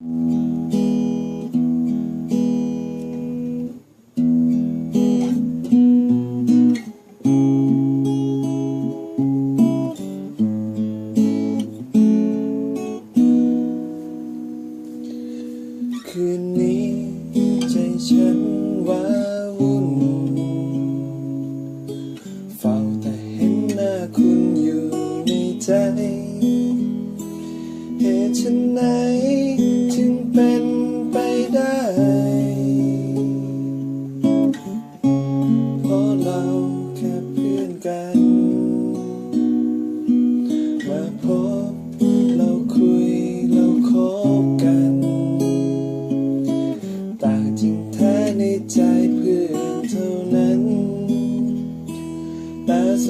คืนนี้ใจฉันว้าวุ่นเฝ้าแต่เห็นหน้าคุณอยู่ในใจ เหตุฉันไหน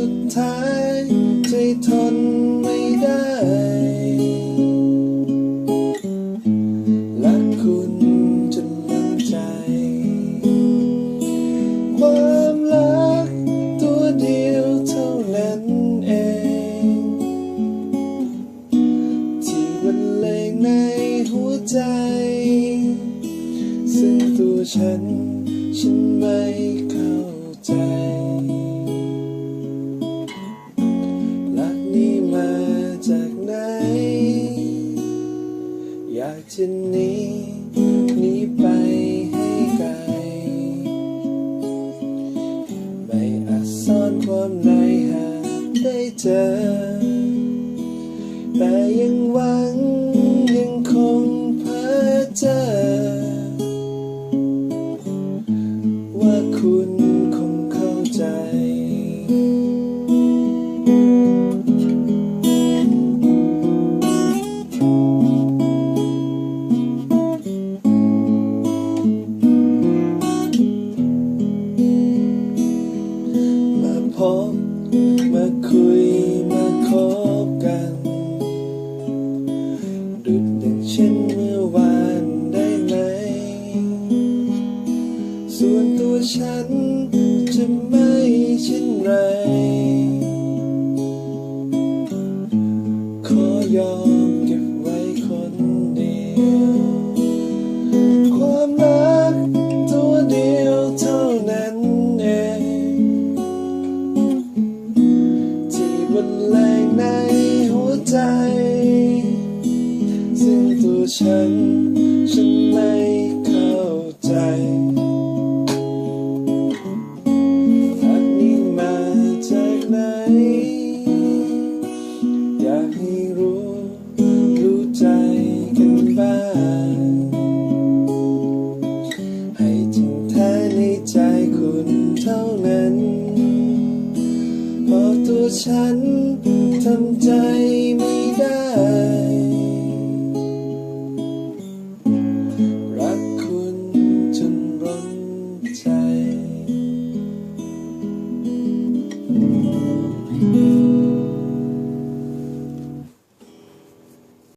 สุดท้ายใจทนไม่ได้รักคุณจนลืมใจ ความรักตัวเดียวเท่านั้นเอง ที่บรรเลงในหัวใจ ซึ่งตัวฉันฉันไม่เข้าใจ จะหนีหนีไปให้ไกล ไม่อาจซ่อนความในหากได้เจอ ฉันจะไม่เช่นไร ขอยอมเก็บไว้คนเดียว ความรักตัวเดียวเท่านั้นเอง ที่บรรเลงในหัวใจ ซึ่งตัวฉัน อยากให้รู้รู้ใจกันบ้างให้จริงแท้ในใจคุณเท่านั้นเพราะตัวฉันทำใจไม่ได้